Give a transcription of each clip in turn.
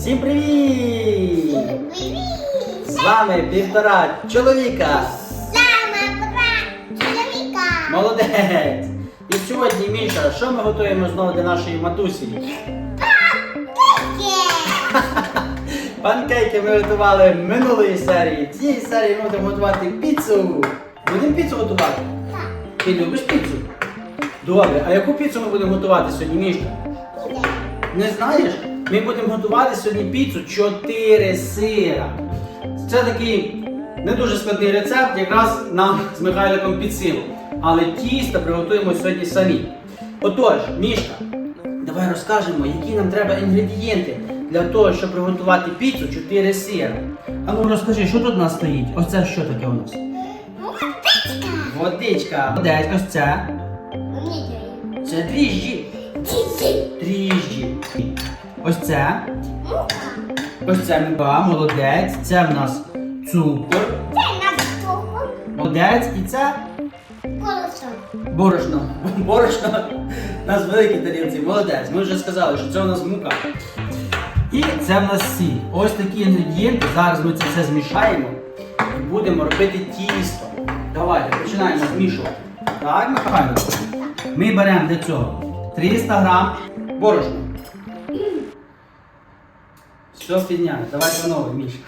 Всім привіт! З вами півтора чоловіка. Саме пора чоловіка! Молодець! І сьогодні, Міша, що ми готуємо знову для нашої матусі? Є! Панкейки ми готували минулої серії. Цієї серії ми будемо готувати піцу. Будемо піцу готувати? Так, Ти любиш піцу? Добре, а яку піцу ми будемо готувати сьогодні, Мішка? Не знаєш? Ми будемо готувати сьогодні піцу 4 сира. Це такий не дуже складний рецепт, якраз нам з Михайликом під силу. Але тісто приготуємо сьогодні самі. Отож, Мішка, давай розкажемо, які нам треба інгредієнти для того, щоб приготувати піцу 4 сира. А ну розкажи, що тут у нас стоїть? Ось це що таке у нас? Молодечка! Водичка. Молодець, ось це. Це дріжджі. Дріжджі. Ось це. Ось це мука, молодець. Це в нас цукор. Це на столу. Молодець. І це Колесо. борошно. Борошно у нас в великій тарілці. Молодець. Ми вже сказали, що це у нас мука. І це в нас сіль. Ось такі інгредієнти. Зараз ми це все змішаємо і будемо робити тісто. Давайте починаємо змішувати. Так, Михайло? Ми беремо для цього 300 грам борошна. Все підняли. Давай знову, Міша.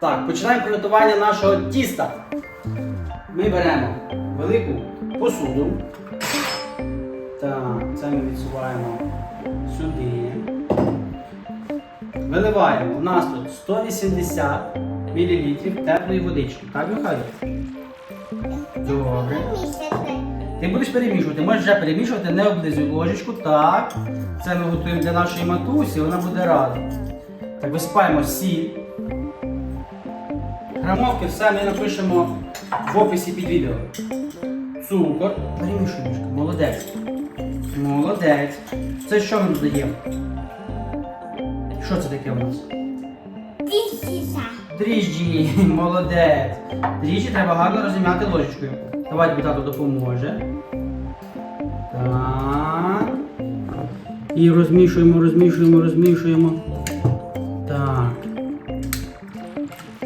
Так, починаємо приготування нашого тіста. Ми беремо велику посуду. Так, це ми відсуваємо сюди. Виливаємо. У нас тут 180 мл теплої водички. Так, Михайло? Добре. Ти будеш перемішувати, можеш вже перемішувати, не облизуй ложечку. Так. Це ми готуємо для нашої матусі, вона буде рада. Так, висипаємо сіль. Грамовки все ми напишемо в описі під відео. Цукор. Перемішуй мішка. Молодець. Молодець. Це що ми додаємо? Що це таке у нас? Тисяча. Дріжджі, молодець. Дріжджі треба гарно розім'яти ложечкою. Давай тобі тато допоможе. Так. І розмішуємо, розмішуємо, розмішуємо.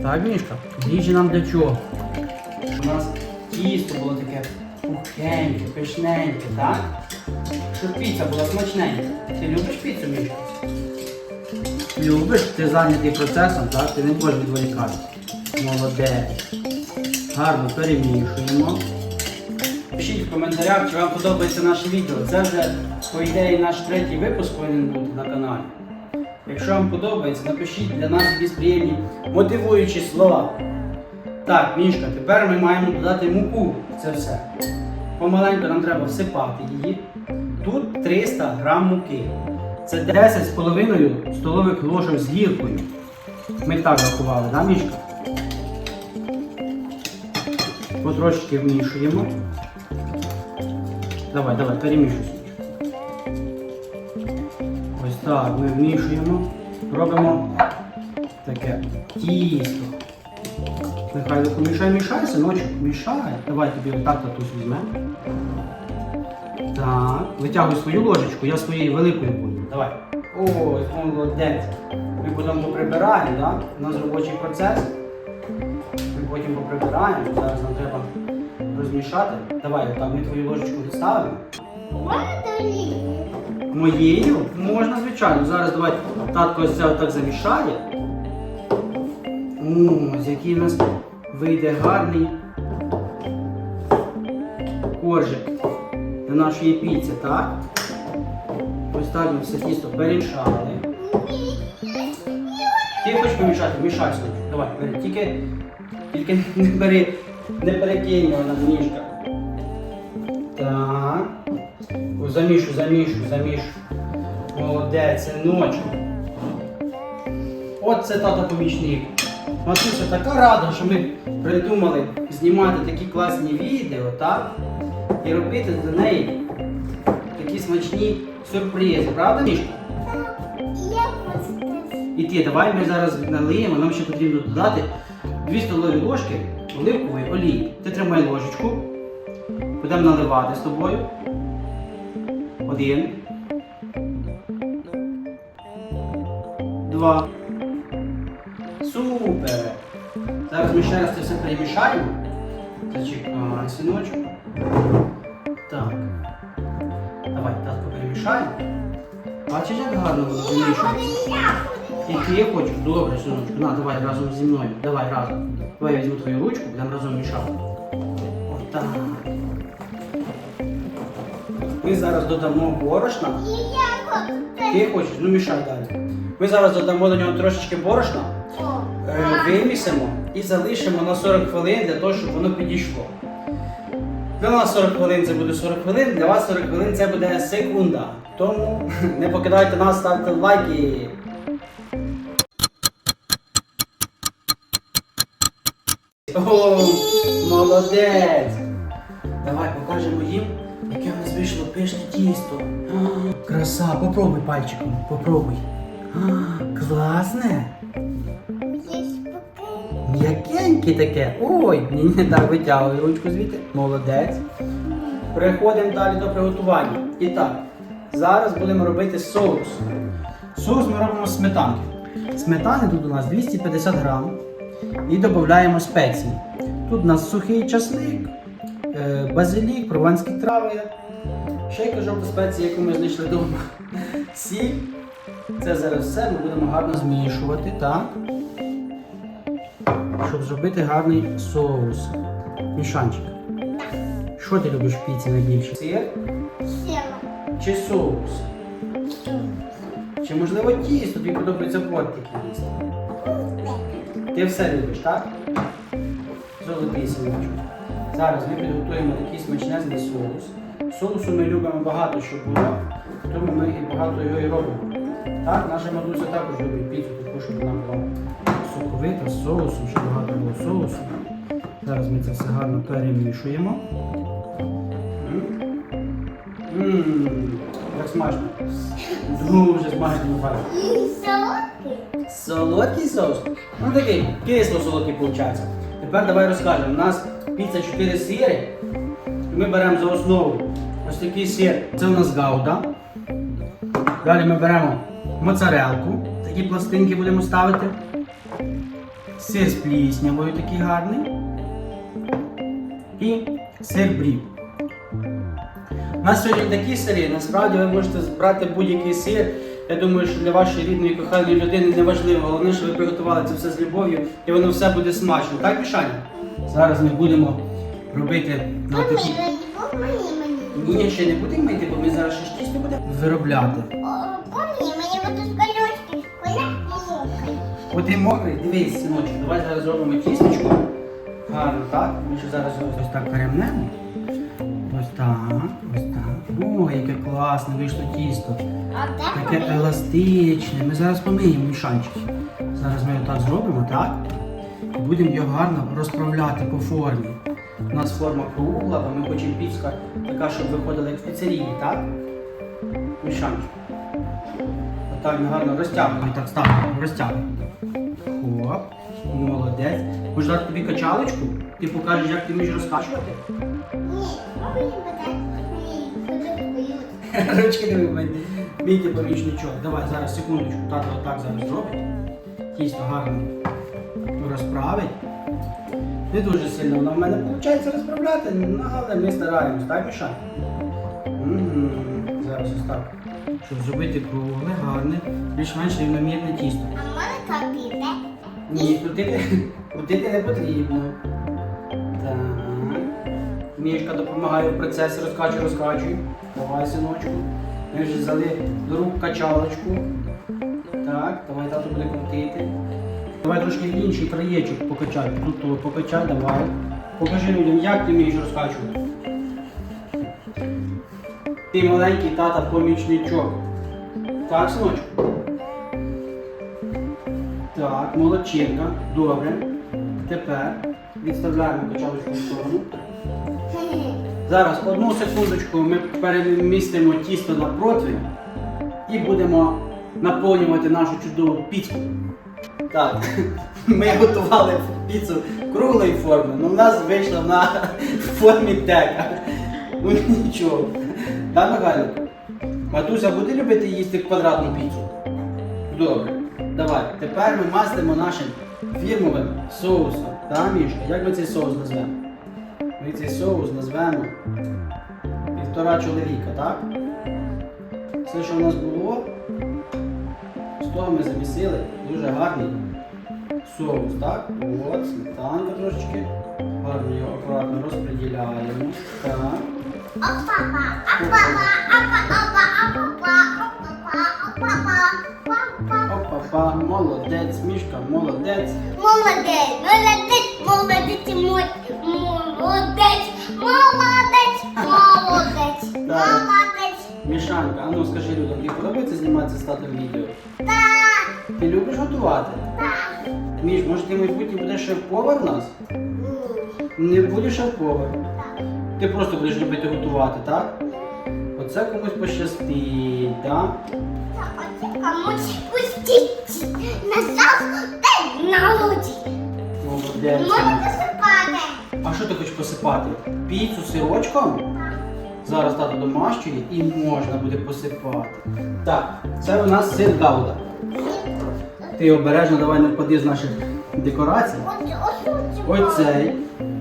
Так, Мішка, дріжджі нам для чого? Щоб у нас тісто було таке пухеньке, пишненьке, так? Щоб піца була смачненька. Ти любиш піцу, Мішка? Любиш, ти зайнятий процесом, так? Ти не можеш відволікати. Молодець. Гарно перемішуємо. Пишіть в коментарях, чи вам подобається наше відео. Це вже, по ідеї, наш третій випуск повинен бути на каналі. Якщо вам подобається, напишіть для нас якісь приємні мотивуючі слова. Так, Мішка, тепер ми маємо додати муку в це все. Помаленьку нам треба всипати її. Тут 300 грам муки. Це 10,5 столових ложок з гіркою. Ми так рахували, да, Мішка? Потрошки вмішуємо. Давай, давай, перемішуй. Так, ми вмішуємо. Робимо таке тісто. Нехай помішай, мішай, синочок, мішай. Давай тобі отак татусь візьме. Так, витягуй свою ложечку, я своєю великою буду. Давай. Ой, молодець. Ми потім поприбираємо, так? У нас робочий процес. Ми потім поприбираємо. Зараз нам треба розмішати. Давай, отак, ми твою ложечку відставимо. Моєю? Можна, звичайно. Зараз давай татко ось це отак замішає. Ось який у нас вийде гарний коржик для нашої піци, так? Ось так ми все тісто перемішали. Ти хочеш помішати? Мішай собі. Давай, бери. Тільки, тільки не бери, не перекинь його на ніжка. О, Замішуй, замішуй, замішуй. Молодець, синочок. От це тато помічник. Матуся така рада, що ми придумали знімати такі класні відео, так? І робити для неї такі смачні сюрпризи, правда, Мішка? І ти, давай ми зараз налиємо, нам ще потрібно додати 2 столові ложки оливкової олії. Ти тримай ложечку, будемо наливати з тобою. Один. Два. Супер! Зараз ми ще раз це все перемішаємо. Зачекай, синочку. Так. Давай, татко перемішаємо. Бачиш, як гарно Я перемішується? я. І ти хочеш? Добре, синочку. На, давай разом зі мною. Давай разом. Давай я візьму твою ручку, будемо разом мішати. Отак. Ми зараз додамо борошна. Ти хочеш? Ну мішай далі. Ми зараз додамо до нього трошечки борошна, е, вимісимо і залишимо на 40 хвилин для того, щоб воно підійшло. Для нас 40 хвилин це буде 40 хвилин, для вас 40 хвилин це буде секунда. Тому не покидайте нас, ставте лайки. О, молодець! Давай покажемо їм, вийшло пишне тісто. Краса, попробуй пальчиком, попробуй. Класне. М'якеньке таке. Ой, ні, ні, так, витягуй ручку звідти. Молодець. Переходимо далі до приготування. І так, зараз будемо робити соус. Соус ми робимо з сметанки. Сметани тут у нас 250 грам. І додаємо спеції. Тут у нас сухий часник, е, базилік, прованські трави, ще яка жовта спеція, яку ми знайшли вдома. Сіль. Це зараз все ми будемо гарно змішувати, так? щоб зробити гарний соус. Мішанчик. Що ти любиш в піці найбільше? Сир Сіла. чи соус? Чи можливо тісто, тобі подобається бортики їсти? Ти все любиш, так? Золотий синочок. Зараз ми підготуємо такий смачнезний соус. Соусу ми любимо багато, щоб було, тому ми і багато його і робимо. Так, наша матуся також любить піцу, таку, щоб вона була соковита з соусом, щоб багато було соусу. Зараз ми це все гарно перемішуємо. Ммм, як смачно. Дуже смачно бачу. Солодкий. Солодкий соус? Ну такий кисло-солодкий виходить. Тепер давай розкажемо. У нас піца 4 сири. Ми беремо за основу ось такий сир. Це у нас гауда. Далі ми беремо моцарелку. Такі пластинки будемо ставити. Сир з пліснявою такий гарний. І сир брів. У нас сьогодні такі сири, насправді ви можете брати будь-який сир. Я думаю, що для вашої рідної коханої людини не важливо. Головне, що ви приготували це все з любов'ю і воно все буде смачно. Так, Мішаня? Зараз ми будемо робити на такі. Ні, ще не будемо йти, бо ми зараз ще ж тісто будемо виробляти. О, помні, мені вот тут колючки. Коля. От і мокрий, дивись, синочок, давай зараз зробимо тістечко. Гарно, так? Ми ще зараз ось так перемнемо. Ось так, ось так. Ой, яке класне вийшло тісто. Таке еластичне. Ми зараз помиємо мішанчик. Зараз ми отак зробимо, так? І будемо його гарно розправляти по формі. У нас форма кругла, бо ми хочемо піцка така, щоб виходила як в піцерії, так? Мішанчик. Отак гарно розтягуємо. Так, ставимо, розтягуємо. Хоп, молодець. Може дати тобі качалочку? Ти покажеш, як ти вмієш розкачувати? Ручки не вимити. Мійте помічничок. Давай зараз секундочку. Тато отак зараз зробить. Тісто гарно розправить. Не дуже сильно воно в мене виходить розправляти, ну, але ми стараємось, так, Міша? Зараз ось так. Щоб зробити кругле, гарне, більш-менш рівномірне тісто. А мене так іде. Ні, крутити, крутити не потрібно. Так. Мішка допомагає в процесі, розкачуй, розкачуй. Давай, синочку. Ми вже взяли до рук качалочку. Так, давай тато буде крутити. Давай трошки інший краєчок покачай. Тут покачай, давай. Покажи людям, як ти вмієш розкачувати. Ти маленький тата помічничок. Так, синочку? Так, молодчинка. Добре. Тепер відставляємо качалочку в сторону. Зараз одну секундочку ми перемістимо тісто на противень і будемо наповнювати нашу чудову піцу. Так, ми готували піцу круглої форми, але в нас вийшла в формі дека. Ну нічого. Да, Михайло? Матуся буде любити їсти квадратну піцу? Добре. Давай, тепер ми мастимо нашим фірмовим соусом. Так, Мішка? Як ми цей соус назвемо? Ми цей соус назвемо півтора чоловіка, так? Все, що в нас було, з того ми замісили дуже гарний соус, так? От, сметанка трошечки. Гарно його акуратно розподіляємо. Так. Опа-па, молодець, мішка, молодець. Молодець, молодець, молодець, молодець, молодець, молодець, молодець. Мішанка, а ну скажи людям, тобі подобається зніматися з татом відео? Так, Ти любиш готувати? Міш, може ти в майбутнє будеш шеф-повар у нас? Ні, Не будеш шеф-повар. так. Ти просто будеш любити готувати, так? Оце комусь пощастить, так? Комусь пустіть. Назад та народі. Молодець. Можна посипати. А що ти хочеш посипати? Піцу сирочком? Так. Зараз тато домащує і можна буде посипати. Так, це у нас сир гауда. Ти обережно давай не впади з наших декорацій. Оце, оце, Ось цей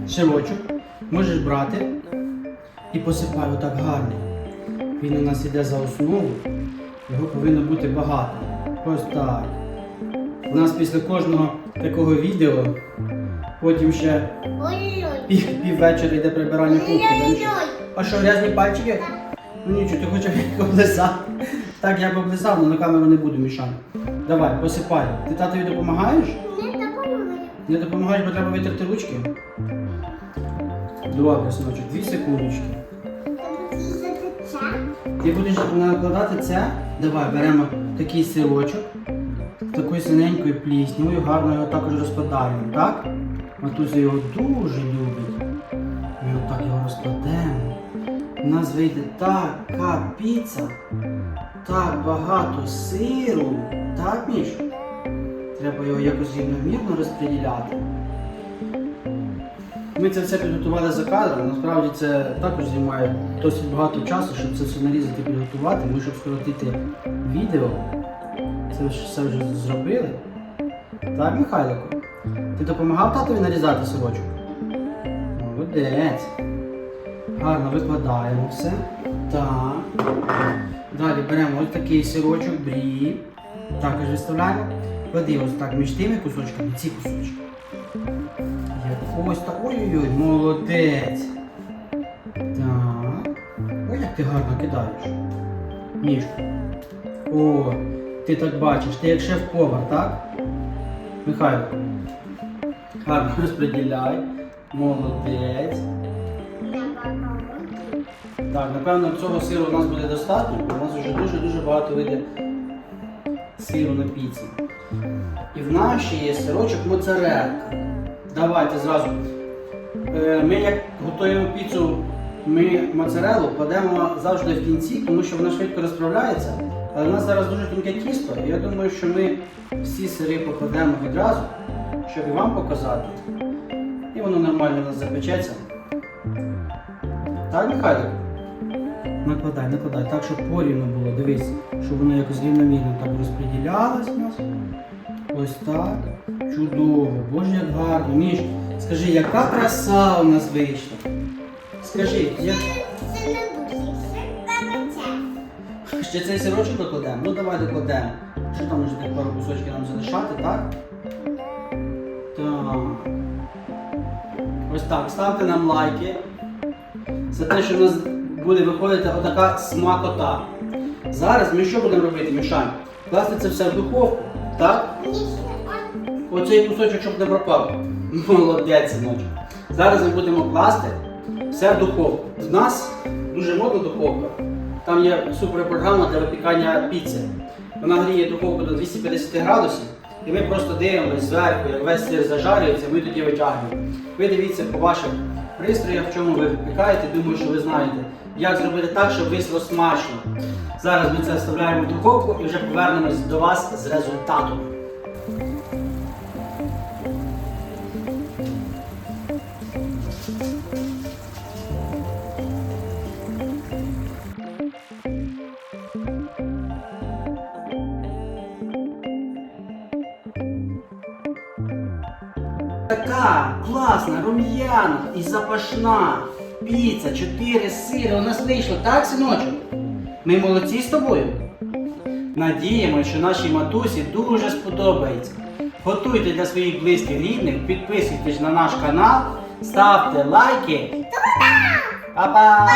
широчок можеш брати і посипай отак гарно. Він у нас іде за основу, його повинно бути багато. Ось так. У нас після кожного такого відео потім ще пів, піввечора йде прибирання кухні. А що, грязні пальчики? Ну нічого, ти хочеш як облизав. Так, я б облизав, але на камеру не буду мішати. Давай, посипай. Ти татові допомагаєш? Не допомагаю. Не допомагаєш, бо треба витерти ручки? Добре, синочок, дві секундочки. Ти будеш накладати це? Давай, беремо такий сирочок, такою синенькою пліснявою, гарно його також розкладаємо, так? Матуся його дуже любить. Нас вийде така піца, так багато сиру. Так, Міш? Треба його якось рівномірно розподіляти. Ми це все підготували за кадром. Насправді це також займає досить багато часу, щоб це все нарізати, підготувати. Ми, щоб скоротити відео, це все вже зробили. Так, Михайлику? Ти допомагав татові нарізати сорочок? Молодець. Гарно викладаємо все. Так. Далі беремо ось такий сирочок, брі. Також виставляємо. Клади ось так між тими кусочками, ці кусочки. Ось так. Ой-ой-ой, молодець. Так. Ой, як ти гарно кидаєш. Ніжку. О, ти так бачиш, ти як шеф-повар, так? Михайло. Гарно розподіляй. Молодець. Так, напевно, цього сиру у нас буде достатньо, бо у нас вже дуже-дуже багато вийде сиру на піці. І в ще є сирочок моцарелка. Давайте зразу. Е, Ми як готуємо піцу, ми моцарелу кладемо завжди в кінці, тому що вона швидко розправляється. Але в нас зараз дуже тонке тісто, і я думаю, що ми всі сири покладемо відразу, щоб і вам показати. І воно нормально у нас запечеться. Так, Михайло? Накладай, накладай, так, щоб порівно було. Дивись, щоб воно якось рівномірно так розподілялось у нас. Ось так. Чудово, боже, як гарно. Міш, скажи, яка краса у нас вийшла? Скажи, як... Це не це ще цей сирочок докладемо? Ну давай докладемо. Що там може так пару кусочків нам залишати, так? Так. Ось так. Ставте нам лайки. За те, що нас буде виходити отака смакота. Зараз ми що будемо робити, Мішань? Класти це все в духовку, так? Оцей кусочок, щоб не пропав. Молодець, синочок. Зараз ми будемо класти все в духовку. В нас дуже модна духовка. Там є суперпрограма для випікання піци. Вона гріє духовку до 250 градусів. І ми просто дивимося зверху, як весь сир зажарюється, ми тоді витягуємо. Ви дивіться по ваших пристроях, в чому ви випікаєте. Думаю, що ви знаєте, як зробити так, щоб вийшло смачно. Зараз ми це вставляємо в духовку і вже повернемось до вас з результатом. Класна, і запашна. Піца, 4 сири у нас вийшло, так, синочок? Ми молодці з тобою. Надіємося, що нашій матусі дуже сподобається. Готуйте для своїх близьких рідних, підписуйтесь на наш канал, ставте лайки. Па-па!